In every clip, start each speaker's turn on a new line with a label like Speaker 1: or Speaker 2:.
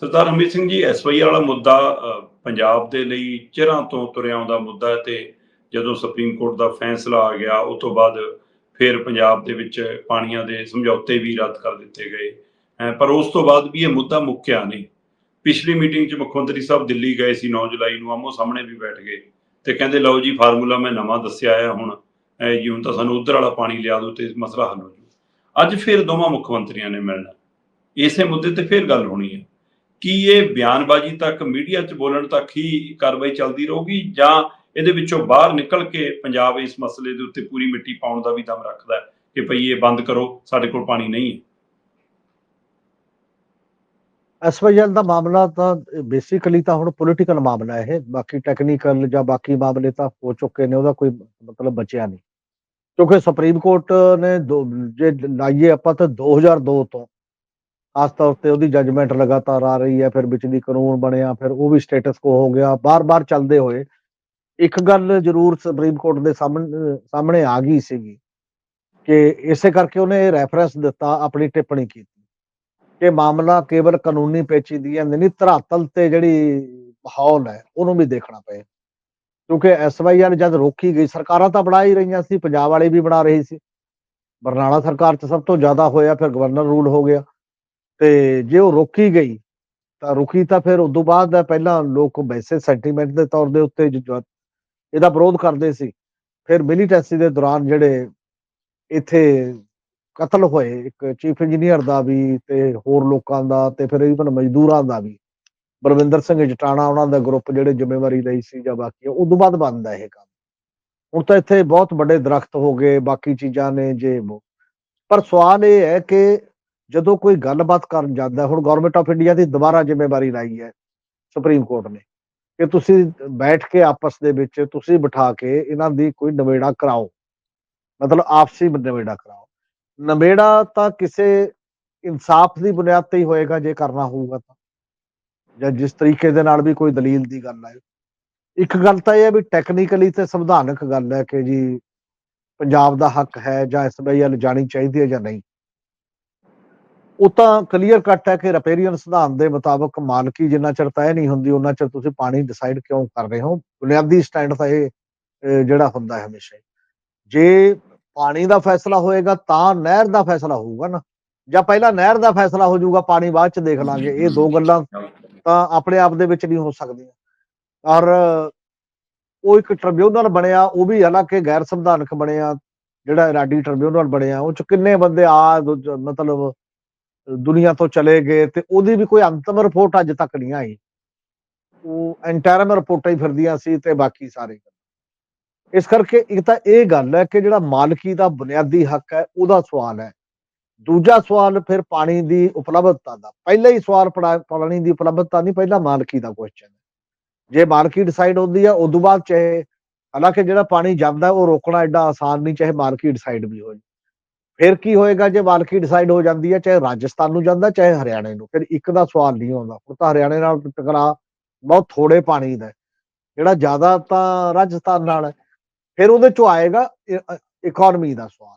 Speaker 1: ਸਰਦਾਰ Harmeet Singh ji SY ਵਾਲਾ ਮੁੱਦਾ ਪੰਜਾਬ ਦੇ ਲਈ ਚਿਰਾਂ ਤੋਂ ਤੁਰਿਆ ਆਉਂਦਾ ਮੁੱਦਾ ਹੈ ਤੇ ਜਦੋਂ ਸੁਪਰੀਮ ਕੋਰਟ ਦਾ ਫੈਸਲਾ ਆ ਗਿਆ ਉਸ ਤੋਂ ਬਾਅਦ ਫਿਰ ਪੰਜਾਬ ਦੇ ਵਿੱਚ ਪਾਣੀਆਂ ਦੇ ਸਮਝੌਤੇ ਵੀ ਰੱਦ ਕਰ ਦਿੱਤੇ ਗਏ। ਅ, ਪਰ ਉਸ ਤੋਂ ਬਾਅਦ ਵੀ ਇਹ ਮੁੱਦਾ ਮੁੱਕਿਆ ਨਹੀਂ। ਪਿਛਲੀ ਮੀਟਿੰਗ 'ਚ ਮੁੱਖ ਮੰਤਰੀ ਸਾਹਿਬ ਦਿੱਲੀ ਗਏ ਸੀ 9 ਜੁਲਾਈ ਨੂੰ ਆਮੋ ਸਾਹਮਣੇ ਵੀ ਬੈਠ ਗਏ ਤੇ ਕਹਿੰਦੇ ਲਓ ਜੀ ਫਾਰਮੂਲਾ ਮੈਂ ਨਵਾਂ ਦੱਸਿਆ ਆ ਹੁਣ ਅ, ਜੀ ਹੁਣ ਤਾਂ ਸਾਨੂੰ ਉਧਰ ਵਾਲਾ ਪਾਣੀ ਲਿਆ ਦਿਓ ਤੇ ਮਸਲਾ ਹੱਲ ਹੋ ਜੂ। ਅੱਜ ਫਿਰ ਦੋਵਾਂ ਮੁੱਖ ਮੰਤਰੀਆਂ ਨੇ ਮਿਲਣਾ। ਇਸੇ ਮੁੱਦੇ ਤੇ ਫਿਰ ਗੱਲ ਹੋਣੀ ਹੈ। ਕੀ ਇਹ ਬਿਆਨਬਾਜ਼ੀ ਤੱਕ, ਮੀਡੀਆ 'ਚ ਬੋਲਣ ਤੱਕ ਹੀ ਕਾਰਵਾਈ ਚੱਲਦੀ ਰਹੂਗੀ ਜਾਂ ਇਹਦੇ ਵਿੱਚੋਂ ਬਾਹਰ ਨਿਕਲ ਕੇ ਪੰਜਾਬ ਇਸ ਮਸਲੇ ਦੇ ਉੱਤੇ ਪੂਰੀ ਮਿੱਟੀ ਪਾਉਣ ਦਾ ਵੀ ਦਮ ਰੱਖਦਾ ਹੈ ਕਿ ਭਈ ਇਹ ਬੰਦ ਕਰੋ, ਸਾਡੇ ਕੋਲ ਪਾਣੀ ਨਹੀਂ ਹੈ?
Speaker 2: ਐਸਵਾਈਐਲ ਦਾ ਮਾਮਲਾ ਤਾਂ ਬੇਸਿਕਲੀ ਤਾਂ ਹੁਣ ਪੋਲੀਟੀਕਲ ਮਾਮਲਾ ਹੈ ਇਹ, ਬਾਕੀ ਟੈਕਨੀਕਲ ਜਾਂ ਬਾਕੀ ਮਾਮਲੇ ਤਾਂ ਹੋ ਚੁੱਕੇ ਨੇ, ਉਹਦਾ ਕੋਈ ਮਤਲਬ ਬਚਿਆ ਨਹੀਂ। ਕਿਉਂਕਿ ਸੁਪਰੀਮ ਕੋਰਟ ਨੇ ਦੋ- ਜੇ ਲਾਈਏ ਆਪਾਂ ਤਾਂ 2002 ਤੋਂ ਖਾਸ ਤੌਰ ਤੇ ਉਹਦੀ ਜੱਜਮੈਂਟ ਲਗਾਤਾਰ ਆ ਰਹੀ ਹੈ, ਫਿਰ ਵਿੱਚ ਦੀ ਕਾਨੂੰਨ ਬਣਿਆ, ਫਿਰ ਉਹ ਵੀ ਸਟੇਟਸ ਕੋ ਹੋ ਗਿਆ, ਬਾਰ-ਬਾਰ ਚੱਲਦੇ ਹੋਏ। ਇੱਕ ਗੱਲ ਜ਼ਰੂਰ ਸੁਪਰੀਮ ਕੋਰਟ ਦੇ ਸਾਹਮਣੇ ਸਾਹਮਣੇ ਆ ਗਈ ਸੀਗੀ ਕਿ ਇਸੇ ਕਰਕੇ ਉਹਨੇ ਰੈਫਰੈਂਸ ਦਿੱਤਾ, ਆਪਣੀ ਟਿੱਪਣੀ ਕੀਤੀ ਕਿ ਮਾਮਲਾ ਕੇਵਲ ਕਾਨੂੰਨੀ ਪੇਚੀਦੀਆਂ ਨਹੀਂ ਨਹੀਂ, ਧਰਾਤਲ ਤੇ ਜਿਹੜੀ ਮਾਹੌਲ ਹੈ, ਉਹਨੂੰ ਵੀ ਦੇਖਣਾ ਪਏ। ਕਿਉਂਕਿ ਐਸਵਾਈਆਰ ਜਦ ਰੋਕੀ ਗਈ, ਸਰਕਾਰਾਂ ਤਾਂ ਬਣਾ ਹੀ ਰਹੀਆਂ ਸੀ, ਪੰਜਾਬ ਵਾਲੇ ਵੀ ਬਣਾ ਰਹੀ ਸੀ। ਬਰਨਾਲਾ ਸਰਕਾਰ 'ਚ ਸਭ ਤੋਂ ਜ਼ਿਆਦਾ ਹੋਇਆ, ਫਿਰ ਗਵਰਨਰ ਰੂਲ ਹੋ ਗਿਆ। ਤੇ ਜੇ ਉਹ ਰੋਕੀ ਗਈ, ਤਾਂ ਰੁਕੀ ਤਾਂ ਫਿਰ ਉਦੋਂ ਬਾਅਦ ਦਾ ਪਹਿਲਾਂ ਲੋਕ ਵੈਸੇ ਸੈਂਟੀਮੈਂਟ ਦੇ ਤੌਰ ਦੇ ਉੱਤੇ ਇਹਦਾ ਵਿਰੋਧ ਕਰਦੇ ਸੀ। ਫਿਰ ਮਿਲੀਟੈਂਸੀ ਦੇ ਦੌਰਾਨ ਜਿਹੜੇ ਇੱਥੇ ਕਤਲ ਹੋਏ, ਇੱਕ ਚੀਫ ਇੰਜੀਨੀਅਰ ਦਾ ਵੀ ਤੇ ਹੋਰ ਲੋਕਾਂ ਦਾ ਤੇ ਫਿਰ ਇਵਨ ਮਜ਼ਦੂਰਾਂ ਦਾ ਵੀ ਬਰਵਿੰਦਰ ਸਿੰਘ ਜਟਾਣਾ ਉਹਨਾਂ ਦਾ ਗਰੁੱਪ ਜਿਹੜੇ ਜ਼ਿੰਮੇਵਾਰੀ ਲਈ ਸੀ ਜਾਂ ਬਾਕੀ ਉਦੋਂ ਬਾਅਦ ਬੰਦ ਇਹ ਕੰਮ। ਹੁਣ ਤਾਂ ਇੱਥੇ ਬਹੁਤ ਵੱਡੇ ਦਰਖਤ ਹੋ ਗਏ, ਬਾਕੀ ਚੀਜ਼ਾਂ ਨੇ ਜੇ ਪਰ ਸਵਾਲ ਇਹ ਹੈ ਕਿ ਜਦੋਂ ਕੋਈ ਗੱਲਬਾਤ ਕਰਨ ਜਾਂਦਾ, ਹੁਣ ਗਵਰਨਮੈਂਟ ਆਫ ਇੰਡੀਆ ਦੀ ਦੁਬਾਰਾ ਜ਼ਿੰਮੇਵਾਰੀ ਲਾਈ ਹੈ ਸੁਪਰੀਮ ਕੋਰਟ ਨੇ ਕਿ ਤੁਸੀਂ ਬੈਠ ਕੇ ਆਪਸ ਦੇ ਵਿੱਚ ਤੁਸੀਂ ਬਿਠਾ ਕੇ ਇਹਨਾਂ ਦੀ ਕੋਈ ਨਵੇੜਾ ਕਰਾਓ। ਮਤਲਬ ਆਪਸੀ ਨਵੇੜਾ ਕਰਾਓ। ਨਵੇੜਾ ਤਾਂ ਕਿਸੇ ਇਨਸਾਫ ਦੀ ਬੁਨਿਆਦ ਤੇ ਹੀ ਹੋਏਗਾ, ਜੇ ਕਰਨਾ ਹੋਊਗਾ ਤਾਂ। ਜਾਂ ਜਿਸ ਤਰੀਕੇ ਦੇ ਨਾਲ ਵੀ ਕੋਈ ਦਲੀਲ ਦੀ ਗੱਲ ਹੈ ਇੱਕ ਗੱਲ ਤਾਂ ਇਹ ਹੈ ਵੀ ਟੈਕਨੀਕਲੀ ਤੇ ਸੰਵਿਧਾਨਕ ਗੱਲ ਹੈ ਕਿ ਜੀ ਪੰਜਾਬ ਦਾ ਹੱਕ ਹੈ ਜਾਂ ਐਸਬੀਆਈ ਜਾਣੀ ਚਾਹੀਦੀ ਹੈ ਜਾਂ ਨਹੀਂ। ਉਹ ਤਾਂ ਕਲੀਅਰ ਕੱਟ ਹੈ ਕਿ ਰਪੇਰੀਅਨ ਸਿਧਾਂਤ ਦੇ ਮੁਤਾਬਕ ਮਾਲਕੀ ਜਿੰਨਾ ਚਿਰ ਤੈਅ ਨਹੀਂ ਹੁੰਦੀ ਉਹਨਾਂ ਚਿਰ ਤੁਸੀਂ ਪਾਣੀ ਡਿਸਾਈਡ ਕਿਉਂ ਕਰ ਰਹੇ ਹੋ? ਬੁਨਿਆਦੀ ਸਟੈਂਡ ਤਾਂ ਇਹ ਜਿਹੜਾ ਹੁੰਦਾ ਹੈ ਹਮੇਸ਼ਾ ਜੇ ਪਾਣੀ ਦਾ ਫੈਸਲਾ ਹੋਏਗਾ ਤਾਂ ਨਹਿਰ ਦਾ ਫੈਸਲਾ ਹੋਊਗਾ ਨਾ। ਜਾਂ ਪਹਿਲਾਂ ਨਹਿਰ ਦਾ ਫੈਸਲਾ ਹੋ ਜਾਊਗਾ, ਪਾਣੀ ਬਾਅਦ ਚ ਦੇਖ ਲਾਂਗੇ। ਇਹ ਦੋ ਗੱਲਾਂ ਤਾਂ ਆਪਣੇ ਆਪ ਦੇ ਵਿੱਚ ਨਹੀਂ ਹੋ ਸਕਦੀਆਂ। ਔਰ ਉਹ ਇੱਕ ਟ੍ਰਿਬਿਊਨਲ ਬਣਿਆ, ਉਹ ਵੀ ਹਾਲਾਂਕਿ ਗੈਰ ਸੰਵਿਧਾਨਕ ਬਣਿਆ, ਜਿਹੜਾ ਇਰਾਡੀ ਟ੍ਰਿਬਿਊਨਲ ਬਣਿਆ, ਉਹ ਚ ਕਿੰਨੇ ਬੰਦੇ ਆ ਦੂਜ- ਮਤਲਬ ਦੁਨੀਆ ਤੋਂ ਚਲੇ ਗਏ ਤੇ ਉਹਦੀ ਵੀ ਕੋਈ ਅੰਤਮ ਰਿਪੋਰਟ ਅੱਜ ਤੱਕ ਨਹੀਂ ਆਈ। ਉਹ ਇੰਟਰਮ ਰਿਪੋਰਟਾਂ ਹੀ ਫਿਰਦੀਆਂ ਸੀ ਤੇ ਬਾਕੀ ਸਾਰੇ। ਇਸ ਕਰਕੇ ਇੱਕ ਤਾਂ ਇਹ ਗੱਲ ਹੈ ਕਿ ਜਿਹੜਾ ਮਾਲਕੀ ਦਾ ਬੁਨਿਆਦੀ ਹੱਕ ਹੈ, ਉਹਦਾ ਸਵਾਲ ਹੈ। ਦੂਜਾ ਸਵਾਲ ਫਿਰ ਪਾਣੀ ਦੀ ਉਪਲਬਧਤਾ ਦਾ। ਪਹਿਲਾ ਹੀ ਸਵਾਲ ਪੜਾ- ਪਾਣੀ ਦੀ ਉਪਲਬਧਤਾ ਨਹੀਂ, ਪਹਿਲਾਂ ਮਾਲਕੀ ਦਾ ਕੁਐਸਚਨ ਹੈ। ਜੇ ਮਾਲਕੀ ਡਿਸਾਈਡ ਹੁੰਦੀ ਹੈ, ਉਦੋਂ ਬਾਅਦ ਚਾਹੇ ਹਾਲਾਂਕਿ ਜਿਹੜਾ ਪਾਣੀ ਜਾਂਦਾ, ਉਹ ਰੋਕਣਾ ਐਡਾ ਆਸਾਨ ਨਹੀਂ, ਚਾਹੇ ਮਾਲਕੀ ਡਿਸਾਈਡ ਵੀ ਹੋ ਜਾਵੇ ਫਿਰ ਕੀ ਹੋਏਗਾ ਜੇ ਮਾਲਕੀ ਡਿਸਾਈਡ ਹੋ ਜਾਂਦੀ ਹੈ, ਚਾਹੇ ਰਾਜਸਥਾਨ ਨੂੰ ਜਾਂਦਾ, ਚਾਹੇ ਹਰਿਆਣੇ ਨੂੰ, ਫਿਰ ਇੱਕ ਦਾ ਸਵਾਲ ਨਹੀਂ ਆਉਂਦਾ। ਹੁਣ ਤਾਂ ਹਰਿਆਣੇ ਨਾਲ ਟਕਰਾ ਬਹੁਤ ਥੋੜੇ ਪਾਣੀ ਦਾ ਜਿਹੜਾ ਜ਼ਿਆਦਾ ਤਾਂ ਰਾਜਸਥਾਨ ਨਾਲ ਹੈ, ਫਿਰ ਉਹਦੇ ਚੋਂ ਆਏਗਾ ਇਕਨੋਮੀ ਦਾ ਸਵਾਲ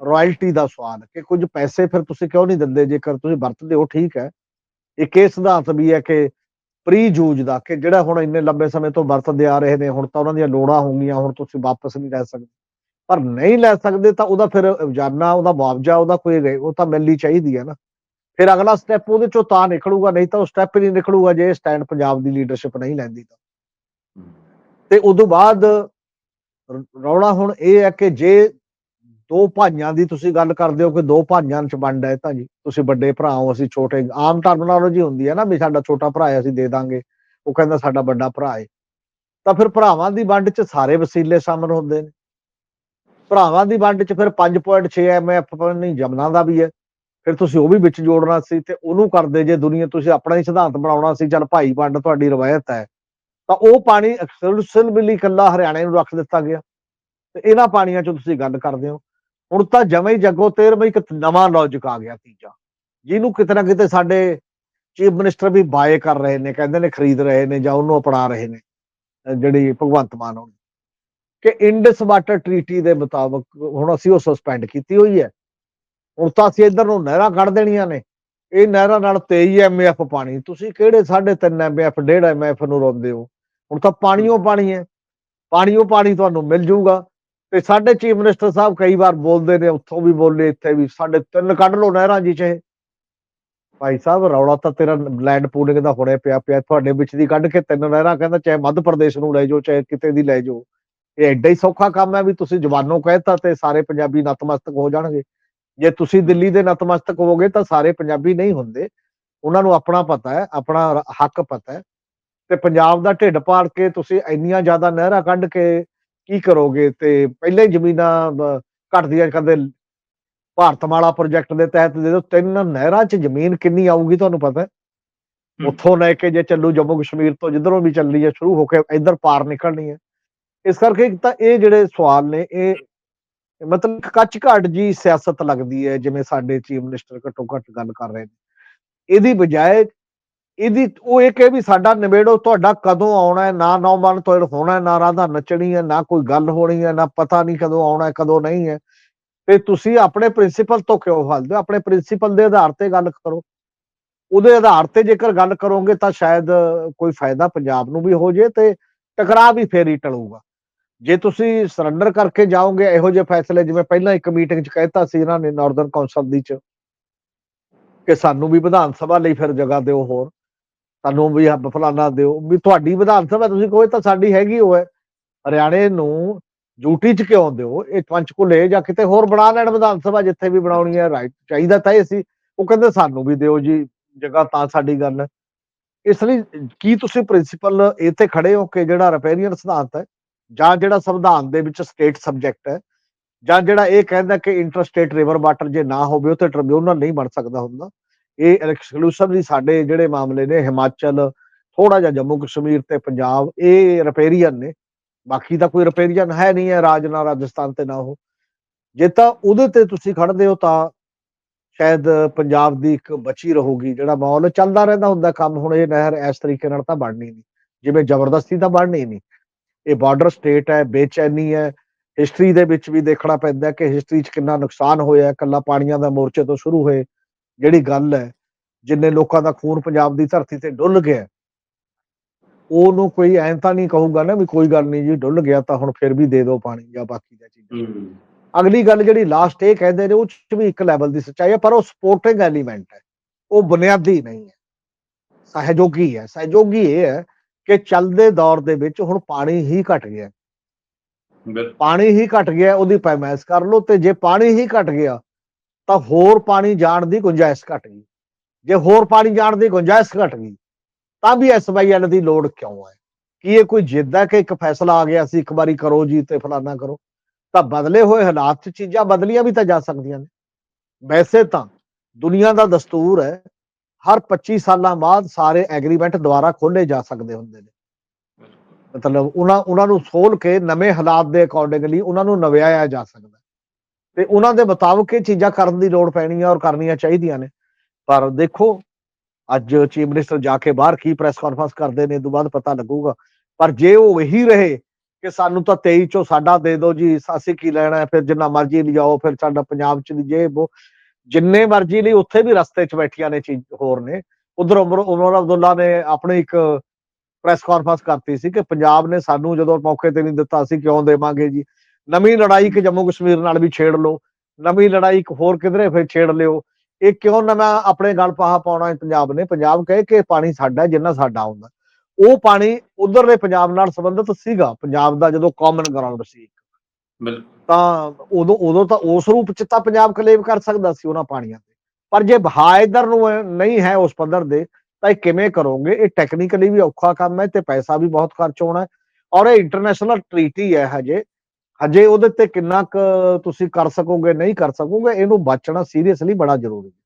Speaker 2: ਰਾਇਲਟੀ ਦਾ ਸਵਾਲ ਕਿ ਕੁਝ ਪੈਸੇ ਫਿਰ ਤੁਸੀਂ ਕਿਉਂ ਨਹੀਂ ਦਿੰਦੇ? ਜੇਕਰ ਤੁਸੀਂ ਵਰਤਦੇ ਹੋ, ਠੀਕ ਹੈ। ਇੱਕ ਇਹ ਸਿਧਾਂਤ ਵੀ ਹੈ ਕਿ ਪ੍ਰੀ ਜੂਜ ਦਾ, ਕਿ ਜਿਹੜਾ ਹੁਣ ਇੰਨੇ ਲੰਬੇ ਸਮੇਂ ਤੋਂ ਵਰਤਦੇ ਆ ਰਹੇ ਨੇ, ਹੁਣ ਤਾਂ ਉਹਨਾਂ ਦੀਆਂ ਲੋੜਾਂ ਹੋਣਗੀਆਂ ਹੁਣ ਤੁਸੀਂ ਵਾਪਸ ਨਹੀਂ ਲੈ ਸਕਦੇ। ਪਰ ਨਹੀਂ ਲੈ ਸਕਦੇ ਤਾਂ ਉਹਦਾ ਫਿਰ ਜਾਨਾ, ਉਹਦਾ ਮੁਆਵਜ਼ਾ, ਉਹਦਾ ਕੋਈ ਉਹ ਤਾਂ ਮਿਲਣੀ ਚਾਹੀਦੀ ਹੈ ਨਾ। ਫਿਰ ਅਗਲਾ ਸਟੈਪ ਉਹਦੇ ਚੋਂ ਤਾਂ ਨਿਕਲੂਗਾ, ਨਹੀਂ ਤਾਂ ਉਹ ਸਟੈਪ ਹੀ ਨਹੀਂ ਨਿਕਲੂਗਾ ਜੇ ਸਟੈਂਡ ਪੰਜਾਬ ਦੀ ਲੀਡਰਸ਼ਿਪ ਨਹੀਂ ਲੈਂਦੀ ਤਾਂ। ਤੇ ਉਦੋਂ ਬਾਅਦ ਰ- ਰੌਲਾ ਹੁਣ ਇਹ ਹੈ ਕਿ ਜੇ ਦੋ ਭਾਈਆਂ ਦੀ ਤੁਸੀਂ ਗੱਲ ਕਰਦੇ ਹੋ ਕਿ ਦੋ ਭਾਈਆਂ ਚ ਵੰਡ ਹੈ ਤਾਂ ਜੀ, ਤੁਸੀਂ ਵੱਡੇ ਭਰਾ ਹੋ, ਅਸੀਂ ਛੋਟੇ, ਆਮ ਟਰਮੀਨੋਲੋਜੀ ਹੁੰਦੀ ਹੈ ਨਾ ਵੀ ਸਾਡਾ ਛੋਟਾ ਭਰਾ ਹੈ, ਅਸੀਂ ਦੇ ਦਾਂਗੇ। ਉਹ ਕਹਿੰਦਾ ਸਾਡਾ ਵੱਡਾ ਭਰਾ ਹੈ। ਤਾਂ ਫਿਰ ਭਰਾਵਾਂ ਦੀ ਵੰਡ ਚ ਸਾਰੇ ਵਸੀਲੇ ਸ਼ਾਮਲ ਹੁੰਦੇ ਨੇ। ਭਰਾਵਾਂ ਦੀ ਵੰਡ ਚ ਫਿਰ 5.6 ਐਮਐਫ ਨਹੀਂ ਜਮਨਾ ਦਾ ਵੀ ਹੈ। ਫਿਰ ਤੁਸੀਂ ਉਹ ਵੀ ਵਿੱਚ ਜੋੜਨਾ ਸੀ ਤੇ ਉਹਨੂੰ ਕਰਦੇ ਜੇ ਦੁਨੀਆ ਤੁਸੀਂ ਆਪਣਾ ਹੀ ਸਿਧਾਂਤ ਬਣਾਉਣਾ ਸੀ, ਚਲ ਭਾਈ ਵੰਡ ਤੁਹਾਡੀ ਰਵਾਇਤ ਹੈ। ਤਾਂ ਉਹ ਪਾਣੀ ਐਕਸਕਲੂਸਿਵਲੀ ਕੱਲਾ ਹਰਿਆਣੇ ਨੂੰ ਰੱਖ ਦਿੱਤਾ ਗਿਆ। ਤੇ ਇਹਨਾਂ ਪਾਣੀਆਂ ਚੋਂ ਤੁਸੀਂ ਗੱਲ ਕਰਦੇ ਹੋ। ਹੁਣ ਤਾਂ ਜਮੇ ਹੀ ਜੱਗੋ ਤੇਰਵੇਂ ਇੱਕ ਨਵਾਂ ਲੌਜੀਕ ਆ ਗਿਆ ਤੀਜਾ। ਜਿਹਨੂੰ ਕਿਤੇ ਨਾ ਕਿਤੇ ਸਾਡੇ ਚੀਫ ਮਿਨਿਸਟਰ ਵੀ ਬਾਏ ਕਰ ਰਹੇ ਨੇ, ਕਹਿੰਦੇ ਨੇ ਖਰੀਦ ਰਹੇ ਨੇ ਜਾਂ ਉਹਨੂੰ ਅਪਣਾ ਰਹੇ ਨੇ ਜਿਹੜੀ ਭਗਵੰਤ ਮਾਨ ਹੋਣੀ। ਕਿ ਇੰਡਸ ਵਾਟਰ ਟ੍ਰੀਟੀ ਦੇ ਮੁਤਾਬਕ ਹੁਣ ਅਸੀਂ ਉਹ ਸਸਪੈਂਡ ਕੀਤੀ ਹੋਈ ਹੈ। ਹੁਣ ਤਾਂ ਅਸੀਂ ਇਧਰ ਨੂੰ ਨਹਿਰਾਂ ਕੱਢ ਦੇਣੀਆਂ ਨੇ। ਇਹ ਨਹਿਰਾਂ ਨਾਲ 23 ਐਮਐਫ ਪਾਣੀ। ਤੁਸੀਂ ਕਿਹੜੇ 3.5 ਐਮਐਫ 1.5 ਐਮਐਫ ਨੂੰ ਰੋਂਦੇ ਹੋ? ਹੁਣ ਤਾਂ ਪਾਣੀਓ ਪਾਣੀ ਹੈ। ਪਾਣੀਓ ਪਾਣੀ ਤੁਹਾਨੂੰ ਮਿਲ ਜਾਊਗਾ ਤੇ ਸਾਡੇ ਚੀਫ ਮਿਨਿਸਟਰ ਸਾਹਿਬ ਕਈ ਵਾਰ ਬੋਲਦੇ ਨੇ, ਉੱਥੋਂ ਵੀ ਬੋਲੇ, ਇੱਥੇ ਵੀ ਸਾਡੇ ਤਿੰਨ ਕੱਢ ਲਓ ਨਹਿਰਾਂ ਜੀ ਚਾਹੇ। ਭਾਈ ਸਾਹਿਬ, ਰੌਲਾ ਤਾਂ ਤੇਰਾ ਲੈਂਡ ਪੂਲਿੰਗ ਦਾ ਹੋਣੇ ਪਿਆ ਪਿਆ। ਤੁਹਾਡੇ ਵਿੱਚ ਦੀ ਕੱਢ ਕੇ ਤਿੰਨ ਨਹਿਰਾਂ ਕਹਿੰਦਾ ਚਾਹੇ ਮੱਧ ਪ੍ਰਦੇਸ਼ ਨੂੰ ਲੈ ਜਾਓ, ਚਾਹੇ ਕਿਤੇ ਦੀ ਲੈ ਜਾਓ। ਇਹ ਐਡਾ ਹੀ ਸੌਖਾ ਕੰਮ ਹੈ ਵੀ ਤੁਸੀਂ ਜ਼ਬਾਨੋਂ ਕਹਿਤਾ ਤੇ ਸਾਰੇ ਪੰਜਾਬੀ ਨਤਮਸਤਕ ਹੋ ਜਾਣਗੇ। ਜੇ ਤੁਸੀਂ ਦਿੱਲੀ ਦੇ ਨਤਮਸਤਕ ਹੋਵੋਗੇ ਤਾਂ ਸਾਰੇ ਪੰਜਾਬੀ ਨਹੀਂ ਹੁੰਦੇ। ਉਹਨਾਂ ਨੂੰ ਆਪਣਾ ਪਤਾ ਹੈ ਆਪਣਾ ਹੱਕ ਪਤਾ ਹੈ। ਤੇ ਪੰਜਾਬ ਦਾ ਢਿੱਡ ਪਾੜ ਕੇ ਤੁਸੀਂ ਇੰਨੀਆਂ ਜ਼ਿਆਦਾ ਨਹਿਰਾਂ ਕੱਢ ਕੇ ਕੀ ਕਰੋਗੇ ਤੇ ਪਹਿਲੇ ਜ਼ਮੀਨਾਂ ਘਟਦੀਆਂ ਕਰਦੇ ਭਾਰਤਮਾਲਾ ਪ੍ਰੋਜੈਕਟ ਦੇ ਤਹਿਤ ਜਦੋਂ ਤਿੰਨ ਨਹਿਰਾਂ 'ਚ ਜ਼ਮੀਨ ਕਿੰਨੀ ਆਊਗੀ ਤੁਹਾਨੂੰ ਪਤਾ। ਉੱਥੋਂ ਲੈ ਕੇ ਜੇ ਚੱਲੂ ਜੰਮੂ ਕਸ਼ਮੀਰ ਤੋਂ ਜਿੱਧਰੋਂ ਵੀ ਚੱਲਣੀ ਹੈ ਸ਼ੁਰੂ ਹੋ ਕੇ ਇੱਧਰ ਪਾਰ ਨਿਕਲਣੀ ਹੈ। ਇਸ ਕਰਕੇ ਤਾਂ ਇਹ ਜਿਹੜੇ ਸਵਾਲ ਨੇ ਇਹ ਮਤਲਬ ਕੱਚ ਘਾਟ ਜੀ ਸਿਆਸਤ ਲੱਗਦੀ ਹੈ ਜਿਵੇਂ ਸਾਡੇ ਚੀਫ ਮਿਨਿਸਟਰ ਘੱਟੋ ਘੱਟ ਗੱਲ ਕਰ ਰਹੇ ਨੇ। ਇਹਦੀ ਬਜਾਏ ਇਹਦੀ ਉਹ ਇਹ ਕਿ ਵੀ ਸਾਡਾ ਨਿਬੇੜੋ ਤੁਹਾਡਾ ਕਦੋਂ ਆਉਣਾ ਹੈ ਨਾ ਨੌ ਮਨ ਤੋਂ ਹੋਣਾ ਹੈ, ਨਾ ਰਾਧਾ ਨੱਚਣੀ ਹੈ ਨਾ ਕੋਈ ਗੱਲ ਹੋਣੀ ਹੈ ਨਾ ਪਤਾ ਨਹੀਂ ਕਦੋਂ ਆਉਣਾ ਹੈ ਕਦੋਂ ਨਹੀਂ ਹੈ। ਤੇ ਤੁਸੀਂ ਆਪਣੇ ਪ੍ਰਿੰਸੀਪਲ ਤੋਂ ਕਿਉਂ ਹੱਲਦੇ ਹੋ? ਆਪਣੇ ਪ੍ਰਿੰਸੀਪਲ ਦੇ ਆਧਾਰ ਤੇ ਗੱਲ ਕਰੋ। ਉਹਦੇ ਆਧਾਰ ਤੇ ਜੇਕਰ ਗੱਲ ਕਰੋਗੇ ਤਾਂ ਸ਼ਾਇਦ ਕੋਈ ਫਾਇਦਾ ਪੰਜਾਬ ਨੂੰ ਵੀ ਹੋ ਜੇ ਤੇ ਟਕਰਾਅ ਵੀ ਫੇਰ ਹੀ ਟਲੂਗਾ। ਜੇ ਤੁਸੀਂ ਸਰੈਂਡਰ ਕਰਕੇ ਜਾਓਗੇ, ਇਹੋ ਜਿਹੇ ਫੈਸਲੇ ਜਿਵੇਂ ਪਹਿਲਾਂ ਇੱਕ ਮੀਟਿੰਗ 'ਚ ਕਹਿਤਾ ਸੀ ਇਹਨਾਂ ਨੇ ਨਾਰਥਰਨ ਕੌਂਸਲ ਦੀ 'ਚ, ਕਿ ਸਾਨੂੰ ਵੀ ਵਿਧਾਨ ਸਭਾ ਲਈ ਫਿਰ ਜਗ੍ਹਾ ਦਿਓ ਹੋਰ। ਸਾਨੂੰ ਵੀ ਹੱਬ ਫਲਾਣਾ ਦਿਓ। ਵੀ ਤੁਹਾਡੀ ਵਿਧਾਨ ਸਭਾ ਤੁਸੀਂ ਕਹੋ ਤਾਂ ਸਾਡੀ ਹੈਗੀ ਉਹ ਹੈ ਹਰਿਆਣੇ ਨੂੰ ਡਿਊਟੀ 'ਚ ਕਿਉਂ ਦਿਓ? ਇਹ ਪੰਚਕੂਲੇ ਜਾਂ ਕਿਤੇ ਹੋਰ ਬਣਾ ਲੈਣ ਵਿਧਾਨ ਸਭਾ ਜਿੱਥੇ ਵੀ ਬਣਾਉਣੀ ਹੈ ਰਾਈਟ ਚਾਹੀਦਾ ਤਾਂ ਇਹ ਸੀ। ਉਹ ਕਹਿੰਦੇ ਸਾਨੂੰ ਵੀ ਦਿਓ ਜੀ, ਜਗ੍ਹਾ ਤਾਂ ਸਾਡੀ ਗੱਲ ਹੈ। ਇਸ ਲਈ ਕੀ ਤੁਸੀਂ ਪ੍ਰਿੰਸੀਪਲ ਇੱਥੇ ਖੜੇ ਹੋ ਕਿ ਜਿਹੜਾ ਰਿਪੇਰੀਅਨ ਸਿਧਾਂਤ ਹੈ ਜਾਂ ਜਿਹੜਾ ਸੰਵਿਧਾਨ ਦੇ ਵਿੱਚ ਸਟੇਟ ਸਬਜੈਕਟ ਹੈ, ਜਾਂ ਜਿਹੜਾ ਇਹ ਕਹਿੰਦਾ ਕਿ ਇੰਟਰਸਟੇਟ ਰਿਵਰ ਵਾਟਰ ਜੇ ਨਾ ਹੋਵੇ, ਉਹ ਤੇ ਟ੍ਰਿਬਿਊਨਲ ਨਹੀਂ ਬਣ ਸਕਦਾ ਹੁੰਦਾ। ਇਹ ਐਕਸਕਲੂਸਿਵਲੀ ਸਾਡੇ ਜਿਹੜੇ ਮਾਮਲੇ ਨੇ, ਹਿਮਾਚਲ ਥੋੜਾ ਜਿਹਾ ਜੰਮੂ ਕਸ਼ਮੀਰ ਤੇ ਪੰਜਾਬ, ਇਹ ਰਿਪੇਰੀਅਨ ਨੇ। ਬਾਕੀ ਤਾਂ ਕੋਈ ਰਿਪੇਰੀਅਨ ਹੈ ਨਹੀਂ ਹੈ, ਰਾਜ ਨਾ ਰਾਜਸਥਾਨ ਤੇ ਨਾ ਹੋ ਜੇ ਤਾਂ ਉਹਦੇ ਤੇ ਤੁਸੀਂ ਖੜਦੇ ਹੋ ਤਾਂ ਸ਼ਾਇਦ ਪੰਜਾਬ ਦੀ ਇੱਕ ਬਚੀ ਰਹੂਗੀ, ਜਿਹੜਾ ਮਾਹੌਲ ਚੱਲਦਾ ਰਹਿੰਦਾ ਹੁੰਦਾ ਕੰਮ। ਹੁਣ ਇਹ ਨਹਿਰ ਇਸ ਤਰੀਕੇ ਨਾਲ ਤਾਂ ਬਣਨੀ ਨਹੀਂ। ਜਿਵੇਂ ਜ਼ਬਰਦਸਤੀ ਤਾਂ ਬਣਨੀ ਨਹੀਂ। ਇਹ ਬਾਰਡਰ ਸਟੇਟ ਹੈ ਬੇਚੈਨੀ ਹੈ ਹਿਸਟਰੀ ਦੇ ਵਿੱਚ ਵੀ ਦੇਖਣਾ ਪੈਂਦਾ ਕਿ ਹਿਸਟਰੀ 'ਚ ਕਿੰਨਾ ਨੁਕਸਾਨ ਹੋਇਆ ਕੱਲਾ ਪਾਣੀਆਂ ਦਾ ਮੋਰਚੇ ਤੋਂ ਸ਼ੁਰੂ ਹੋਏ ਜਿਹੜੀ ਗੱਲ ਹੈ ਜਿੰਨੇ ਲੋਕਾਂ ਦਾ ਖੂਨ ਪੰਜਾਬ ਦੀ ਧਰਤੀ ਤੇ ਡੁੱਲ ਗਿਆ ਉਹਨੂੰ ਕੋਈ ਐਂ ਤਾਂ ਨਹੀਂ ਕਹੂਗਾ ਨਾ ਵੀ ਕੋਈ ਗੱਲ ਨਹੀਂ ਜੀ ਡੁੱਲ ਗਿਆ ਤਾਂ ਹੁਣ ਫਿਰ ਵੀ ਦੇ ਦਿਓ ਪਾਣੀ ਜਾਂ ਬਾਕੀ ਦੀਆਂ ਚੀਜ਼ਾਂ। ਅਗਲੀ ਗੱਲ ਜਿਹੜੀ ਲਾਸਟ ਇਹ ਕਹਿੰਦੇ ਨੇ ਉਹ 'ਚ ਵੀ ਇੱਕ ਲੈਵਲ ਦੀ ਸੱਚਾਈ ਹੈ ਪਰ ਉਹ ਸਪੋਰਟਿੰਗ ਐਲੀਮੈਂਟ ਹੈ ਉਹ ਬੁਨਿਆਦੀ ਨਹੀਂ ਹੈ। ਸਹਿਯੋਗੀ ਹੈ ਸਹਿਯੋਗੀ ਇਹ ਹੈ ਕਿ ਚੱਲਦੇ ਦੌਰ ਦੇ ਵਿੱਚ ਹੁਣ ਪਾਣੀ ਹੀ ਘਟ ਗਿਆ। ਪਾਣੀ ਹੀ ਘਟ ਗਿਆ ਉਹਦੀ ਪੈਮਾਇਸ਼ ਕਰ ਲਓ ਤੇ ਜੇ ਪਾਣੀ ਹੀ ਘਟ ਗਿਆ ਤਾਂ ਹੋਰ ਪਾਣੀ ਜਾਣ ਦੀ ਗੁੰਜਾਇਸ਼ ਘਟ ਗਈ। ਜੇ ਹੋਰ ਪਾਣੀ ਜਾਣ ਦੀ ਗੁੰਜਾਇਸ਼ ਘਟ ਗਈ ਤਾਂ ਵੀ ਐਸਵਾਈਐਲ ਦੀ ਲੋੜ ਕਿਉਂ ਹੈ? ਕੀ ਇਹ ਕੋਈ ਜਿੱਦ ਹੈ ਕਿ ਇੱਕ ਫੈਸਲਾ ਆ ਗਿਆ ਸੀ ਇੱਕ ਵਾਰੀ ਕਰੋ ਜੀ ਤੇ ਫਲਾਨਾ ਕਰੋ? ਤਾਂ ਬਦਲੇ ਹੋਏ ਹਾਲਾਤ 'ਚ ਚੀਜ਼ਾਂ ਬਦਲੀਆਂ ਵੀ ਤਾਂ ਜਾ ਸਕਦੀਆਂ ਨੇ। ਵੈਸੇ ਤਾਂ ਦੁਨੀਆ ਦਾ ਦਸਤੂਰ ਹੈ ਹਰ 25 ਸਾਲਾਂ ਬਾਅਦ ਸਾਰੇ ਐਗਰੀਮੈਂਟ ਦੁਬਾਰਾ ਖੋਲੇ ਜਾ ਸਕਦੇ ਹੁੰਦੇ ਨੇ। ਮਤਲਬ ਉਹਨਾਂ ਉਹਨਾਂ ਨੂੰ ਸੋਲ ਕੇ ਨਵੇਂ ਹਾਲਾਤ ਦੇ ਅਕੋਰਡਿੰਗਲੀ ਉਹਨਾਂ ਨੂੰ ਨਵਿਆਇਆ ਜਾ ਸਕਦਾ। ਤੇ ਉਹਨਾਂ ਦੇ ਮੁਤਾਬਕ ਇਹ ਚੀਜ਼ਾਂ ਕਰਨ ਦੀ ਲੋੜ ਪੈਣੀ ਹੈ ਔਰ ਕਰਨੀਆਂ ਚਾਹੀਦੀਆਂ ਨੇ। ਪਰ ਦੇਖੋ ਅੱਜ ਚੀਫ ਮਿਨਿਸਟਰ ਜਾ ਕੇ ਬਾਹਰ ਕੀ ਪ੍ਰੈਸ ਕਾਨਫਰੰਸ ਕਰਦੇ ਨੇ ਤੋਂ ਬਾਅਦ ਪਤਾ ਲੱਗੂਗਾ। ਪਰ ਜੇ ਉਹ ਇਹੀ ਰਹੇ ਕਿ ਸਾਨੂੰ ਤਾਂ 23 ਚੋਂ ਸਾਡਾ ਦੇ ਦਿਓ ਜੀ ਅਸੀਂ ਕੀ ਲੈਣਾ ਹੈ ਫਿਰ ਜਿੰਨਾ ਮਰਜ਼ੀ ਲਿਜਾਓ ਫਿਰ ਸਾਡਾ ਪੰਜਾਬ ਚ ਜੇ ਉਹ ਜਿੰਨੇ ਮਰਜ਼ੀ ਲਈ ਉੱਥੇ ਵੀ ਰਸਤੇ 'ਚ ਬੈਠੀਆਂ ਨੇ ਚੀਜ਼ ਹੋਰ ਨੇ। ਉਧਰ ਉਮਰ ਉਮਰ ਅਬਦੁੱਲਾ ਨੇ ਆਪਣੀ ਇੱਕ ਪ੍ਰੈਸ ਕਾਨਫਰੰਸ ਕਰਤੀ ਸੀ ਕਿ ਪੰਜਾਬ ਨੇ ਸਾਨੂੰ ਜਦੋਂ ਮੌਕੇ ਤੇ ਨਹੀਂ ਦਿੱਤਾ ਅਸੀਂ ਕਿਉਂ ਦੇਵਾਂਗੇ ਜੀ? ਨਵੀਂ ਲੜਾਈ ਕਿ ਜੰਮੂ ਕਸ਼ਮੀਰ ਨਾਲ ਵੀ ਛੇੜ ਲਓ। ਨਵੀਂ ਲੜਾਈ ਇੱਕ ਹੋਰ ਕਿਧਰੇ ਫੇਰ ਛੇੜ ਲਿਓ। ਇਹ ਕਿਉਂ ਨਵਾਂ ਆਪਣੇ ਗੱਲ ਪਾਹਾ ਪਾਉਣਾ ਹੈ ਪੰਜਾਬ ਨੇ? ਪੰਜਾਬ ਕਹੇ ਕਿ ਪਾਣੀ ਸਾਡਾ ਜਿੰਨਾ ਸਾਡਾ ਆਉਂਦਾ ਉਹ ਪਾਣੀ ਉਧਰਲੇ ਪੰਜਾਬ ਨਾਲ ਸੰਬੰਧਿਤ ਸੀਗਾ। ਪੰਜਾਬ ਦਾ ਜਦੋਂ ਕਾਮਨ ਗਰਾਊਂਡ ਸੀ
Speaker 1: ਬਿਲਕੁਲ
Speaker 2: ਤਾਂ ਉਦੋਂ ਉਦੋਂ ਤਾਂ ਉਸ ਰੂਪ ਚ ਤਾਂ ਪੰਜਾਬ ਕਲੇਮ ਕਰ ਸਕਦਾ ਸੀ ਉਹਨਾਂ ਪਾਣੀਆਂ ਤੇ। ਪਰ ਜੇ ਬਹਾ ਇਧਰ ਨੂੰ ਨਹੀਂ ਹੈ ਉਸ ਪੱਧਰ ਦੇ, ਤਾਂ ਇਹ ਕਿਵੇਂ ਕਰੋਗੇ? ਇਹ ਟੈਕਨੀਕਲੀ ਵੀ ਔਖਾ ਕੰਮ ਹੈ ਤੇ ਪੈਸਾ ਵੀ ਬਹੁਤ ਖਰਚ ਹੋਣਾ ਔਰ ਇਹ ਇੰਟਰਨੈਸ਼ਨਲ ਟ੍ਰੀਟੀ ਹੈ ਹਜੇ। ਹਜੇ ਉਹਦੇ ਤੇ ਕਿੰਨਾ ਕੁ ਤੁਸੀਂ ਕਰ ਸਕੋਗੇ, ਨਹੀਂ ਕਰ ਸਕੋਗੇ, ਇਹਨੂੰ ਬਚਣਾ ਸੀਰੀਅਸਲੀ ਬੜਾ ਜ਼ਰੂਰੀ ਹੈ।